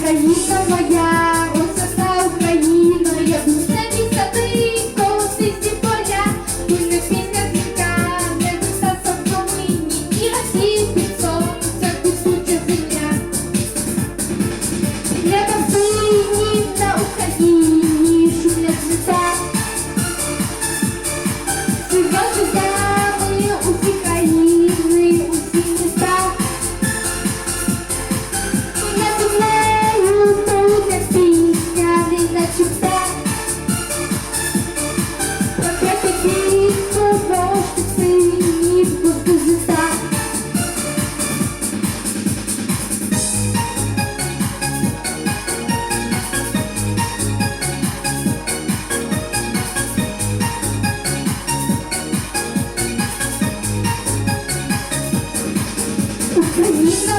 Україна моя, Yeah.